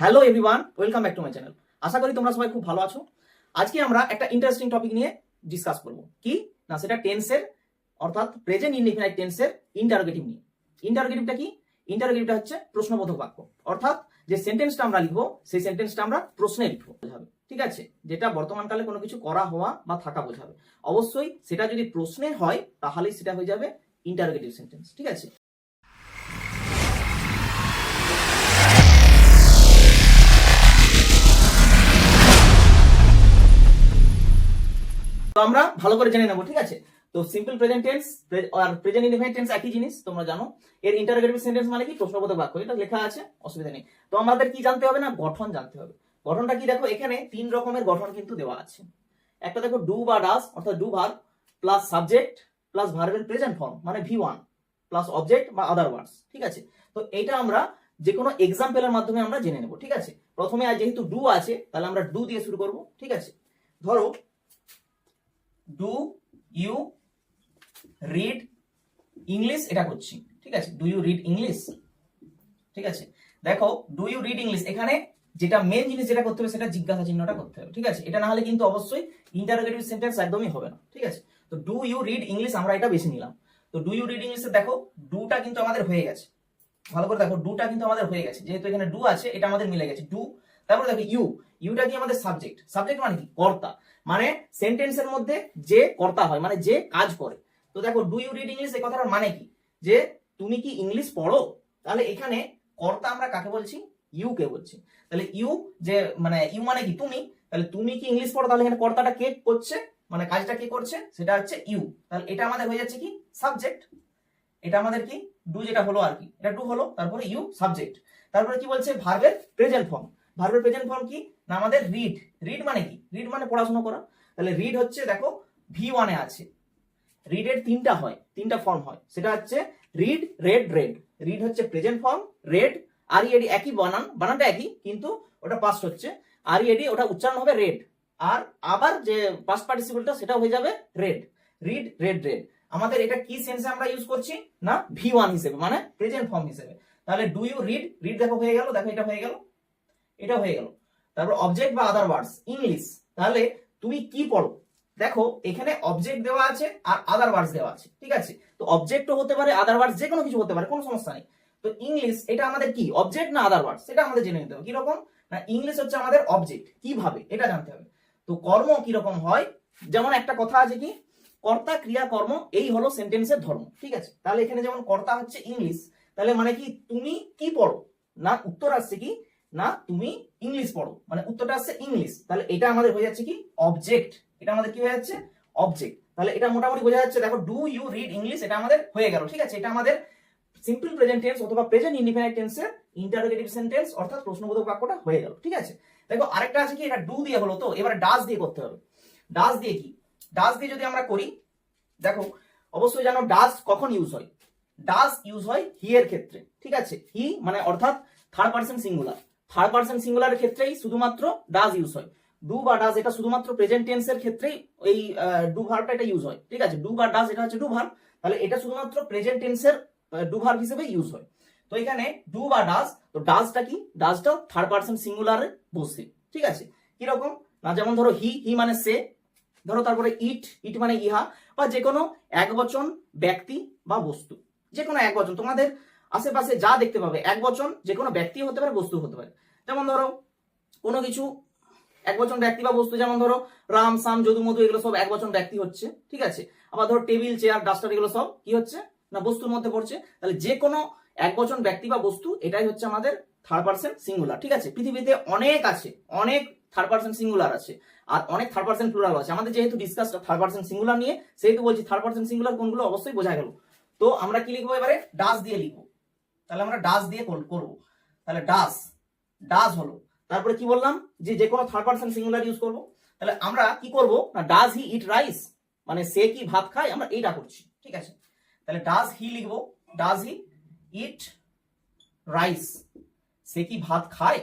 Hello everyone, welcome back to my channel. আশা করি তোমরা সবাই খুব ভালো আছো। আজকে আমরা একটা ইন্টারেস্টিং টপিক নিয়ে ডিসকাস করব। কি? না, সেটা টেন্সের অর্থাৎ প্রেজেন্ট ইনডিফিনাইট টেন্সের ইন্টারোগেটিভ নিয়ে। ইন্টারোগেটিভটা কি? ইন্টারোগেটিভটা হচ্ছে প্রশ্নবোধক বাক্য। অর্থাৎ যে সেন্টেন্সটা আমরা লিখব, সেই সেন্টেন্সটা আমরা প্রশ্নে লিখব, বোঝাবে। ঠিক আছে? যেটা বর্তমানকালে কোনো কিছু করা হওয়া বা থাকা বোঝাবে। অবশ্যই সেটা যদি প্রশ্নে হয়, তাহলেই সেটা হয়ে যাবে ইন্টারোগেটিভ সেন্টেন্স ঠিক আছে? আমরা ভালো করে জেনে নেব, ঠিক আছে? তো সিম্পল প্রেজেন্ট টেন্স আর প্রেজেন্ট ইনডিফাইন্ট টেন্স একই জিনিস, তোমরা জানো। এর ইন্টারোগেটিভ সেন্টেন্স মানে কি? প্রশ্নবোধক বাক্য, এটা লেখা আছে, অসুবিধা নেই। তো আমাদের কি জানতে হবে না? গঠন জানতে হবে। গঠনটা কি? দেখো, এখানে তিন রকমের গঠন কিন্তু দেওয়া আছে। একটা দেখো ডু বা ডাস অর্থাৎ do verb plus subject plus ভার্বের প্রেজেন্ট ফর্ম মানে ভি ওয়ান প্লাস অবজেক্ট বা আদার ওয়ার্ডস ঠিক আছে? তো এটা আমরা যে কোনো এক্সাম্পলের মাধ্যমে আমরা জেনে নেব, ঠিক আছে? প্রথমে যেহেতু ডু আছে, তাহলে আমরা ডু দিয়ে শুরু করব, ঠিক আছে? ধরো ডু ইউ রিড ইংলিশ এটা করছি। ঠিক আছে? ডু ইউ রিড ইংলিশ ঠিক আছে? দেখো ডু ইউ রিড ইংলিশ এখানে যেটা মেন জিনিস যেটা করতে হবে, সেটা জিজ্ঞাসা চিহ্নটা করতে হবে। ঠিক আছে? এটা না হলে কিন্তু অবশ্যই ইন্টারোগেটিভ সেন্টেন্স একদমই হবে না। ঠিক আছে? তো ডু ইউ রিড ইংলিশ আমরা এটা বেছে নিলাম। তো ডু ইউ রিড ইংলিশে দেখো ডুটা কিন্তু আমাদের হয়ে গেছে। ভালো করে দেখো ডুটা কিন্তু আমাদের হয়ে গেছে। যেহেতু এখানে ডু আছে, এটা আমাদের মিলে গেছে। ডু তারপরে দেখো ইউ ইউটা কি আমাদের সাবজেক্ট সাবজেক্ট মানে কি? কর্তা। মানে সেন্টেন্সের মধ্যে যে কর্তা হয় মানে যে কাজ করে। তো দেখো ডু ইউ রিড ইংলিশ এই কথাটার মানে কি? যে তুমি কি ইংলিশ পড়ো? তাহলে এখানে কর্তা আমরা কাকে বলছি? ইউ কে বলছি। তাহলে ইউ যে মানে ইউ মানে কি? তুমি। তাহলে তুমি কি ইংলিশ পড়ো? তাহলে এখানে কর্তাটা কে করছে? মানে কাজটা কে করছে? সেটা হচ্ছে ইউ তাহলে এটা আমাদের হয়ে যাচ্ছে কি? সাবজেক্ট এটা আমাদের কি? ডু যেটা হলো আর কি। এটা ডু হলো, তারপরে ইউ সাবজেক্ট তারপরে কি বলছে? ভার্বের প্রেজেন্ট ফর্ম ভার্বের প্রেজেন্ট ফর্ম কি? না, আমাদের রিড রিড মানে কি? রিড মানে পড়াশোনা করা। তাহলে রিড হচ্ছে, দেখো ভি ওয়ানে আছে। রিডের তিনটা হয়, তিনটা ফর্ম হয়। সেটা হচ্ছে রিড রেড রেড রিড হচ্ছে প্রেজেন্ট ফর্ম রেড আর এডি একই বানান। বানানটা একই, কিন্তু ওটা পাস্ট হচ্ছে। আর এডি ওটা উচ্চারণ হবে রেড আর আবার যে পাস্ট পার্টিসিপলটা সেটা হয়ে যাবে রেড রিড রেড রেড আমাদের এটা কি সেন্সে আমরা ইউজ করছি? না ভি ওয়ান হিসেবে মানে প্রেজেন্ট ফর্ম হিসেবে। তাহলে ডু ইউ রিড রিড দেখো, হয়ে গেল। দেখো, এটা হয়ে গেল। এটা হয়ে গেল। তারপর অবজেক্ট বা আদার ওয়ার্ডস ইংলিশ তাহলে তুমি কি পড়ো? দেখো, এখানে অবজেক্ট দেওয়া আছে আর আদার ওয়ার্ডস দেওয়া আছে, ঠিক আছে? তো অবজেক্টও হতে পারে আদার ওয়ার্ডস যে কোনো কিছু হতে পারে, কোনো সমস্যা নেই। তো ইংলিশ এটা আমাদের কি? অবজেক্ট না আদার ওয়ার্ডস সেটা আমাদের জেনে নিতে হবে। কীরকম? না ইংলিশ হচ্ছে আমাদের অবজেক্ট কীভাবে? এটা জানতে হবে। তো কর্ম কীরকম হয়? যেমন একটা কথা আছে কি? কর্তা, ক্রিয়া, কর্ম, এই হলো সেন্টেন্সের ধর্ম, ঠিক আছে? তাহলে এখানে যেমন কর্তা হচ্ছে ইংলিশ তাহলে মানে কি? তুমি কি পড়ো? না, উত্তর আসছে কি? না তুমি ইংলিশ পড়ো। মানে উত্তরটা আসছে ইংলিশ তাহলে এটা আমাদের হয়ে যাচ্ছে কি? অবজেক্ট এটা আমাদের কি হয়ে যাচ্ছে? অবজেক্ট তাহলে এটা মোটামুটি বোঝা যাচ্ছে, দেখো ডু ইউ রিড ইংলিশ এটা আমাদের হয়ে গেল, ঠিক আছে? এটা আমাদের সিম্পল প্রেজেন্ট টেন্স অথবা প্রেজেন্ট ইনডিফিনাইট টেন্সের ইন্টারোগেটিভ সেন্টেন্স অর্থাৎ প্রশ্নবোধক বাক্যটা হয়ে গেল, ঠিক আছে? দেখো, আরেকটা আছে কি? এটা ডু দিয়ে হলো তো? এবারে ডাস দিয়ে করতে হবে। ডাস দিয়ে কি? ডাস দিয়ে যদি আমরা করি, দেখো, অবশ্যই জানো ডাস কখন ইউজ হয়? ডাস ইউজ হয় হি এর ক্ষেত্রে, ঠিক আছে? হি মানে অর্থাৎ third person singular third person সিঙ্গুলারের ক্ষেত্রেই শুধুমাত্র ডাজ ইউজ হয়। ডু বা ডাস এটা শুধুমাত্র প্রেজেন্ট টেন্সের ক্ষেত্রেই এই ডু ভার্বটা এটা ইউজ হয়। ঠিক আছে? ডু বা ডাস এটা হচ্ছে ডু ভার্ব তাহলে এটা শুধুমাত্র প্রেজেন্ট টেন্সের ডু ভার্ব হিসেবে ইউজ হয়। তো এখানে ডু বা ডাস তো ডাজটা কি? ডাজটা থার্ড পার্সন সিঙ্গুলারে বসে। ঠিক আছে? কীরকম? না, যেমন ধরো হি হি মানে সে। ধরো তারপরে ইট ইট মানে ইহা, বা যে কোনো এক বচন ব্যক্তি বা বস্তু। যে কোনো এক বচন তোমাদের আশেপাশে যা দেখতে পাবে, এক বচন যে কোনো ব্যক্তি হতে পারে, বস্তু হতে পারে। যেমন ধরো, কোনো কিছু এক বচন ব্যক্তি বা বস্তু, যেমন ধরো, রাম, সাম, যদু, মধু, এগুলো সব এক বচন ব্যক্তি হচ্ছে, ঠিক আছে? আবার ধরো, টেবিল, চেয়ার, ডাস্টার, এগুলো সব কি হচ্ছে? না, বস্তুর মধ্যে পড়ছে। তাহলে যে কোনো এক বচন ব্যক্তি বা বস্তু, এটাই হচ্ছে আমাদের থার্ড পার্সন সিঙ্গুলার ঠিক আছে? পৃথিবীতে অনেক আছে, অনেক থার্ড পার্সন সিঙ্গুলার আছে, আর অনেক থার্ড পার্সন প্লুরাল আছে। আমাদের যেহেতু ডিসকাসটা থার্ড পার্সন সিঙ্গুলার নিয়ে, সেহেতু বলছি থার্ড পার্সন সিঙ্গুলার কোনগুলো অবশ্যই বোঝা গেল। তো আমরা কি লিখব এবারে? ডাস দিয়ে লিখব। তাহলে আমরা ডাস দিয়ে করব? তাহলে ডাস ডাস হলো। তারপরে কি বললাম? যে যে কোনো থার্ড পার্সন সিঙ্গুলার ইউজ করব। তাহলে আমরা কি করব? না ডাজ হি ইট রাইস মানে সে কি ভাত খায়? আমরা এইটা করছি, ঠিক আছে? তাহলে ডাজ হি লিখব? ডাজ হি ইট রাইস সে কি ভাত খায়?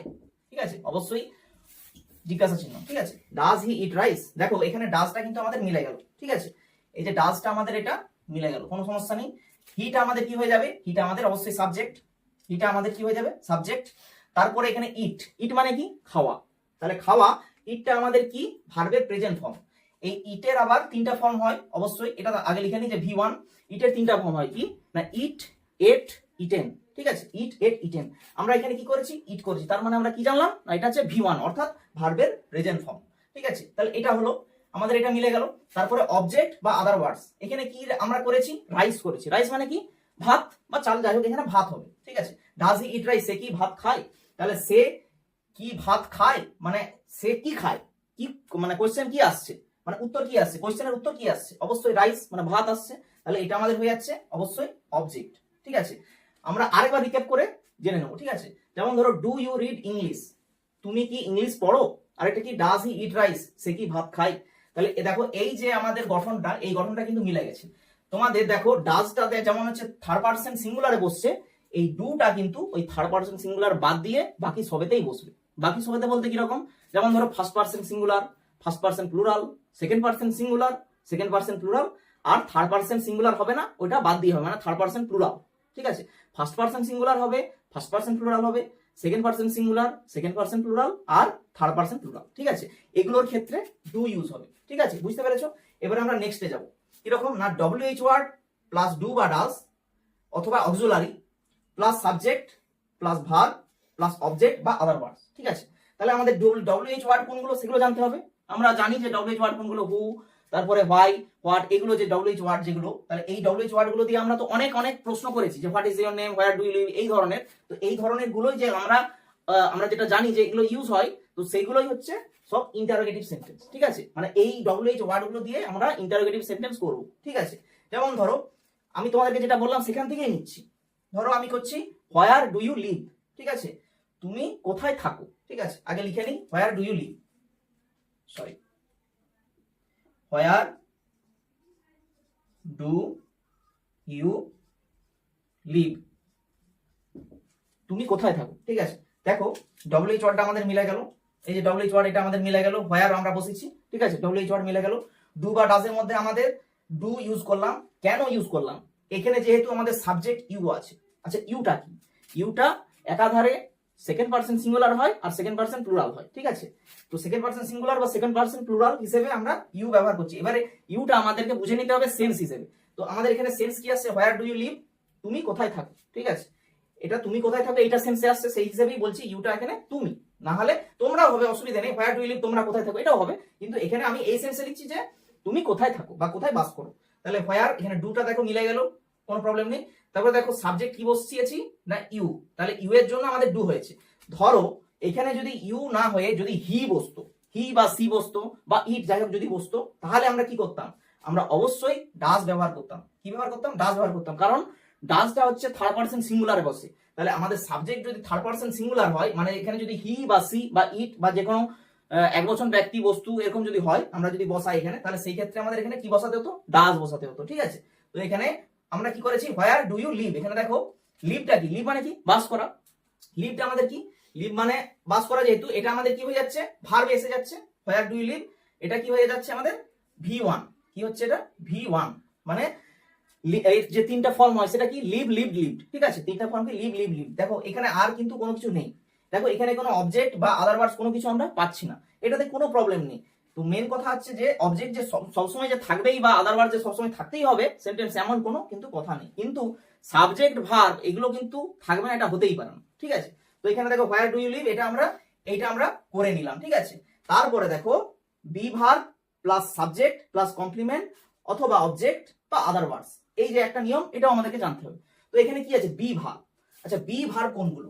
ঠিক আছে? অবশ্যই জিজ্ঞাসা চিহ্ন, ঠিক আছে? ডাজ হি ইট রাইস দেখো, এখানে ডাজটা কিন্তু আমাদের মিলে গেল, ঠিক আছে? এই যে ডাজটা আমাদের এটা মিলে গেল, কোনো সমস্যা নেই। হিটা আমাদের কি হয়ে যাবে? হিটা আমাদের অবশ্যই সাবজেক্ট হিটা আমাদের কি হয়ে যাবে? সাবজেক্ট তারপরে এখানে ইট ইট মানে কি? খাওয়া। তাহলে খাওয়া ইটটা আমাদের কি? ভার্বের প্রেজেন্ট ফর্ম এই ইটের আবার তিনটা ফর্ম হয়, অবশ্যই। এটা আগে লিখে নিই যে ভি ওয়ান ইটের তিনটা ফর্ম হয় কি? না ইট এট ইটেন ঠিক আছে? ইট এট ইটেন আমরা এখানে কি করেছি? ইট করেছি। তার মানে আমরা কি জানলাম? না, এটা হচ্ছে ভি ওয়ান অর্থাৎ ভার্বের প্রেজেন্ট ফর্ম ঠিক আছে? তাহলে এটা হলো আমাদের এটা মিলে গেল। তারপরে অবজেক্ট বা আদার ওয়ার্ডস এখানে কি আমরা করেছি? রাইস করেছি। রাইস মানে কি? ভাত বা চাল, যাই হোক, এখানে ভাত হবে। ঠিক আছে? ডাজ ইট রাইস সে কি ভাত খায়? তাহলে সে কি ভাত খায়? মানে সে কি খায়? কি মানে কোশ্চেন কি আসছে? মানে উত্তর কি আসছে? কোশ্চেনের উত্তর কি আসছে? অবশ্যই রাইস মানে ভাত আসছে। তাহলে এটা আমাদের হয়ে যাচ্ছে। অবশ্যই অবজেক্ট ঠিক আছে? আমরা আরেকবার রিক্যাপ করে জেনে নেব। ঠিক আছে? যেমন ধরো ডু ইউ রিড ইংলিশ তুমি কি ইংলিশ পড়ো? আরেকটা কি ডাজ হি ইট রাইস সে কি ভাত খায়? তাহলে দেখো, এই যে আমাদের গঠনটা, এই গঠনটা কিন্তু মিলে গেছে। তোমাদের দেখো ডাজটাতে যেমন হচ্ছে থার্ড পার্সন সিঙ্গুলারে বসছে, এই ডুটা কিন্তু ওই থার্ড পার্সন সিঙ্গুলার বাদ দিয়ে বাকি সবেতেই বসবে। বাকি সবেতে বলতে কীরকম? যেমন ধরো first person singular first person plural second person singular second person plural আর থার্ড পার্সন সিঙ্গুলার হবে না, ওইটা বাদ দিয়ে হবে মানে থার্ড পার্সন প্লুরাল ঠিক আছে? ফার্স্ট পার্সন সিঙ্গুলার হবে ফার্স্ট পার্সন প্লুরাল হবে second person singular second person plural আর থার্ড পার্সন প্লুরাল ঠিক আছে? এগুলোর ক্ষেত্রে ডু ইউজ হবে। ঠিক আছে? বুঝতে পেরেছ? এবারে আমরা নেক্সটে যাব। কীরকম? না W H word plus do বা ডাস অথবা auxiliary plus subject plus verb plus object বা আদার ওয়ার্ডস ঠিক আছে? তাহলে আমাদের ডব্লিউ এইচ ওয়ার্ড কোনগুলো সেগুলো জানতে হবে। আমরা জানি যে ডব্লিউ এইচ ওয়ার্ড কোনগুলো হু তারপরে হোয়াই হোয়াট এগুলো যে ডব্লিউ এইচ ওয়ার্ড যেগুলো, তাহলে এই ডব্লিউ এইচ ওয়ার্ড দিয়ে আমরা তো অনেক অনেক প্রশ্ন করেছি যে what is your name where do you live এই ধরনের। তো এই ধরনের গুলোই যে আমরা আমরা যেটা জানি যে এগুলো ইউজ হয়, তো সেইগুলোই হচ্ছে সব ইন্টারোগেটিভ সেন্টেন্স ঠিক আছে? মানে এই ডব্লিউ এইচ ওয়ার্ডগুলো দিয়ে আমরা ইন্টারোগেটিভ সেন্টেন্স করব, ঠিক আছে? যেমন ধরো, আমি তোমাদেরকে যেটা বললাম সেখান থেকেই নিচ্ছি। ধরো আমি করছি হোয়ার ডু ইউ লিভ ঠিক আছে? তুমি কোথায় থাকো? ঠিক আছে? আগে লিখে নিই where do you live sorry where do you live তুমি কোথায় থাকো? ঠিক আছে? দেখো ডব্লিউ এইচ ওয়ার্ডটা আমাদের মিলে গেল। এই যে ডব্লিউ এইচ ওয়ার্ড এটা আমাদের মিলে গেল। হোয়ার আমরা বসেছি ঠিক আছে? ডব্লিউ এইচ ওয়ার্ড মিলে গেল। ডু বা ডাজের মধ্যে আমাদের ডু ইউজ করলাম। কেন ইউজ করলাম? এখানে যেহেতু আমাদের সাবজেক্ট ইউ আছে। আচ্ছা ইউটা কি? ইউটা একাধারে সেকেন্ড পার্সন সিঙ্গুলার হয় আর সেকেন্ড পার্সন প্লুরাল হয়, ঠিক আছে? তো সেকেন্ড পার্সন সিঙ্গুলার বা সেকেন্ড পার্সন প্লুরাল হিসেবে আমরা ইউ ব্যবহার করছি। এবারে ইউটা আমাদেরকে বুঝে নিতে হবে সেন্স হিসেবে। তো আমাদের এখানে সেন্স কি আসছে হোয়ার ডু ইউ লিভ তুমি কোথায় থাকো, ঠিক আছে? এটা তুমি কোথায় থাকো এটা সেন্সে আসছে, সেই হিসেবেই বলছি ইউটা এখানে তুমি। না হলে তোমরাও হবে, অসুবিধা নেই হোয়ার ডু তোমরা কোথায় থাকো, এটাও হবে। কিন্তু এখানে আমি এই সেন্সে লিখছি যে, তুমি কোথায় থাকো বা কোথায় বাস করো। তাহলে হোয়ার এখানে ডুটা দেখো মিলে গেল, কোনো প্রবলেম নেই। তারপরে দেখো সাবজেক্ট কি বসিয়েছি, না ইউ তাহলে ইউ এর জন্য আমাদের ডু হয়েছে। ধরো, এখানে যদি ইউ না হয়ে যদি হি বসতো হি বা সি বসতো, বা ইট যাই হোক যদি বসতো, তাহলে আমরা কি করতাম? আমরা অবশ্যই ডাস ব্যবহার করতাম। কি ব্যবহার করতাম? ডাস ব্যবহার করতাম। কারণ ডাসটা হচ্ছে থার্ড পার্সন সিঙ্গুলারে বসে। তাহলে আমাদের সাবজেক্ট যদি থার্ড পার্সন সিঙ্গুলার হয় মানে এখানে যদি হি বা সি বা ইট বা যে কোনো এক বছর ব্যক্তি বস্তু এরকম যদি হয়, আমরা যদি বসাই এখানে, তাহলে সেই ক্ষেত্রে আমাদের এখানে কি বসাতে হতো? ডাস বসাতে হতো, ঠিক আছে? তো এখানে আমরা কি করেছি? হোয়ার ডু ইউ লিভ এখানে দেখো লিভটা কি? লিভ মানে কি? বাস করা। লিভটা আমাদের কি? লিভ মানে বাস করা যেহেতু, এটা আমাদের কি হয়ে যাচ্ছে? ভার্ব এসে যাচ্ছে। হোয়ার ডু ইউ লিভ এটা কি হয়ে যাচ্ছে আমাদের? ভি ওয়ান কি হচ্ছে এটা? ভি ওয়ান মানে এই যে তিনটা ফর্ম হয়, সেটা কি? Live live live. ঠিক আছে? তিনটা ফর্ম কি? Live live live. দেখো, এখানে আর কিন্তু কোনো কিছু নেই। দেখো, এখানে কোনো অবজেক্ট বা আদার ওয়ার্ডস কোনো কিছু আমরা পাচ্ছি না। এটাতে কোনো প্রবলেম নেই। তো মেন কথা হচ্ছে যে অবজেক্ট যে সব- সবসময় যে থাকবেই বা আদার ওয়ার্ড যে সবসময় থাকতেই হবে সেন্টেন্স এমন কোনো কিন্তু কথা নেই। কিন্তু সাবজেক্ট ভার্ব এগুলো কিন্তু থাকবে না, এটা হতেই পারে না। ঠিক আছে? তো এখানে দেখো হোয়ার ডু ইউ লিভ এটা আমরা এইটা আমরা করে নিলাম। ঠিক আছে? তারপরে দেখো be verb plus subject plus complement অথবা অবজেক্ট বা আদার ওয়ার্ডস এই যে একটা নিয়ম, এটাও আমাদেরকে জানতে হবে। তো এখানে কি আছে? বি ভার্ব আচ্ছা বি ভার কোনগুলো?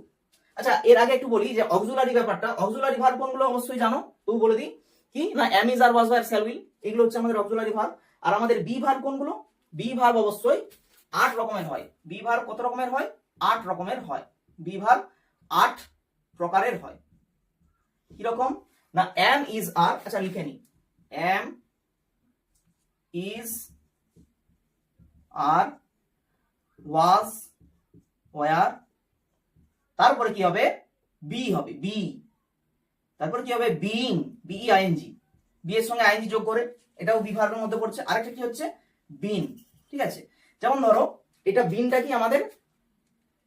আচ্ছা এর আগে একটু বলি যে অক্সুলারি ব্যাপারটা। অক্সুলারি ভার্ব কোনগুলো অবশ্যই জানো? তবু বলে দিই। কি? না ইজ আর ওয়াজ আর শ্যাল উইল এগুলো হচ্ছে আমাদের অক্সুলারি ভার্ব আর আমাদের বি ভার্ব কোনগুলো? বি ভার্ব অবশ্যই আট রকমের হয়। বি ভার্ব কত রকমের হয়? আট রকমের হয়। বি ভার্ব আট প্রকারের হয়। কীরকম? না এম ইজ আর আচ্ছা লিখে নি am is are was, were, তারপরে কি হবে? বি হবে, বি। তারপরে কি হবে? বিং বিই আইএনজি বি এর সঙ্গে আইএনজি যোগ করে, এটাও বি ভার্বের মধ্যে পড়ছে। আরেকটা কি হচ্ছে? বিন ঠিক আছে? যেমন ধরো, এটা বিনটা কি আমাদের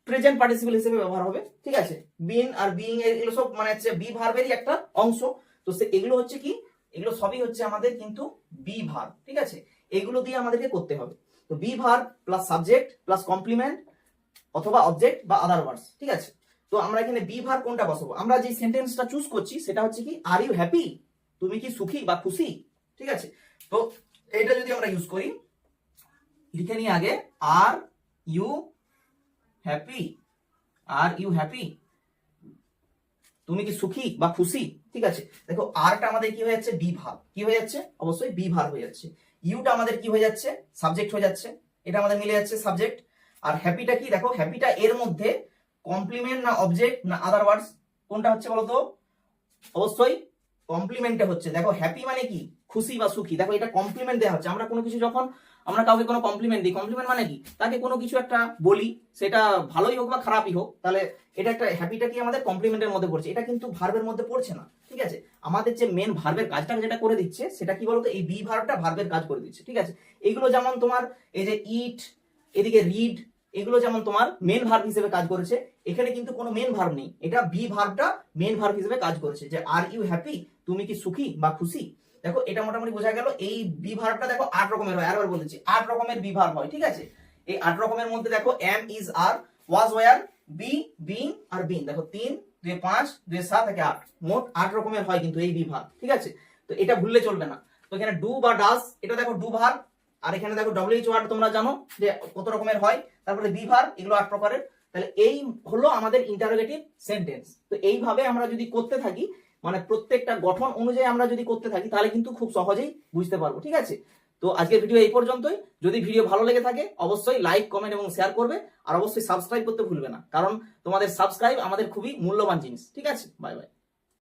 প্রেজেন্ট পার্টিসিপল হিসেবে ব্যবহার হবে। ঠিক আছে? বিন আর বিইং এগুলো সব মানে হচ্ছে বি ভার্বেরই একটা অংশ। তো সে এগুলো হচ্ছে কি? এগুলো সবই হচ্ছে আমাদের কিন্তু বি ভার্ব ঠিক আছে? এগুলো দিয়ে আমাদেরকে করতে হবে। তো be verb plus subject plus complement অথবা অবজেক্ট বা আদার ওয়ার্ডস ঠিক আছে? তো আমরা এখানে বি ভার কোনটা বসাবো? আমরা যে সেন্টেন্সটা চুজ করছি সেটা হচ্ছে কি আর ইউ হ্যাপি তুমি কি সুখী বা খুশি? ঠিক আছে? তো এটা যদি আমরা ইউজ করি, লিখে নিই আগে are you happy are you happy তুমি কি সুখী বা খুশি? ঠিক আছে? দেখো আরটা আমাদের কি হয়ে যাচ্ছে? বি ভার কি হয়ে যাচ্ছে? অবশ্যই বি ভার হয়ে যাচ্ছে। ইউটা আমাদের কি হয়ে যাচ্ছে? সাবজেক্ট হয়ে যাচ্ছে। এটা আমাদের মিলে যাচ্ছে সাবজেক্ট আর হ্যাপিটা কি? দেখো হ্যাপিটা এর মধ্যে কমপ্লিমেন্ট না অবজেক্ট না আদার ওয়ার্ডস কোনটা হচ্ছে বলতো? অবশ্যই কমপ্লিমেন্টে হচ্ছে। দেখো হ্যাপি মানে কি? খুশি বা সুখী। দেখো, এটা কমপ্লিমেন্ট দেওয়া হচ্ছে। আমরা কোনো কিছু যখন আমরা কাউকে কোনো কমপ্লিমেন্ট দিই। কমপ্লিমেন্ট মানে কি? তাকে কোনো কিছু একটা বলি, সেটা ভালোই হোক বা খারাপই হোক, তাহলে এটা একটা হ্যাপিটা কি আমাদের কমপ্লিমেন্টের মধ্যে পড়ছে? এটা কিন্তু ভার্বের মধ্যে পড়ছে না, ঠিক আছে? আমাদের যে মেন ভার্বের কাজটা যেটা করে দিচ্ছে, সেটা কি বলতো? এই বি ভার্বটা ভার্বের কাজ করে দিচ্ছে, ঠিক আছে? এগুলো যেমন তোমার এই যে ইট এদিকে রিড এগুলো যেমন তোমার মেন ভার্ব হিসেবে কাজ করেছে, এখানে কিন্তু কোনো মেন ভার্ব নেই। এটা বি ভার্বটা মেন ভার্ব হিসেবে কাজ করেছে যে আর ইউ হ্যাপি তুমি কি সুখী বা খুশি? দেখো, এটা মোটামুটি বোঝা গেল, এই বি ভার্বটা দেখো আট রকমের হয় আরবার বলেছি, আট রকমের বি ভার্ব হয়, ঠিক আছে? এই আট রকমের মধ্যে দেখো am is are was were be being R being দেখো, তিন দুই পাঁচ দুই সাত থেকে আট, মোট আট রকমের হয় কিন্তু এই বি ভার্ব ঠিক আছে? তো এটা ভুললে চলবে না। তো এখানে ডু বা ডাস এটা দেখো ডু ভার্ব আর এখানে দেখো ডব্লিউএইচ ওয়ার্ড তোমরা জানো যে কত রকমের হয়, তারপরে বি ভার্ব এগুলো আট প্রকারের, তাহলে এই হলো আমাদের ইন্টারোগেটিভ সেন্টেন্স তো এইভাবে আমরা যদি করতে থাকি মানে প্রত্যেকটা গঠন অনুযায়ী আমরা যদি করতে থাকি, তাহলে কিন্তু খুব সহজেই বুঝতে পারব, ঠিক আছে? তো আজকের ভিডিও এই পর্যন্তই। যদি ভিডিও ভালো লেগে থাকে, অবশ্যই লাইক কমেন্ট এবং শেয়ার করবে, আর অবশ্যই সাবস্ক্রাইব করতে ভুলবে না, কারণ তোমাদের সাবস্ক্রাইব আমাদের খুবই মূল্যবান জিনিস, ঠিক আছে? Bye bye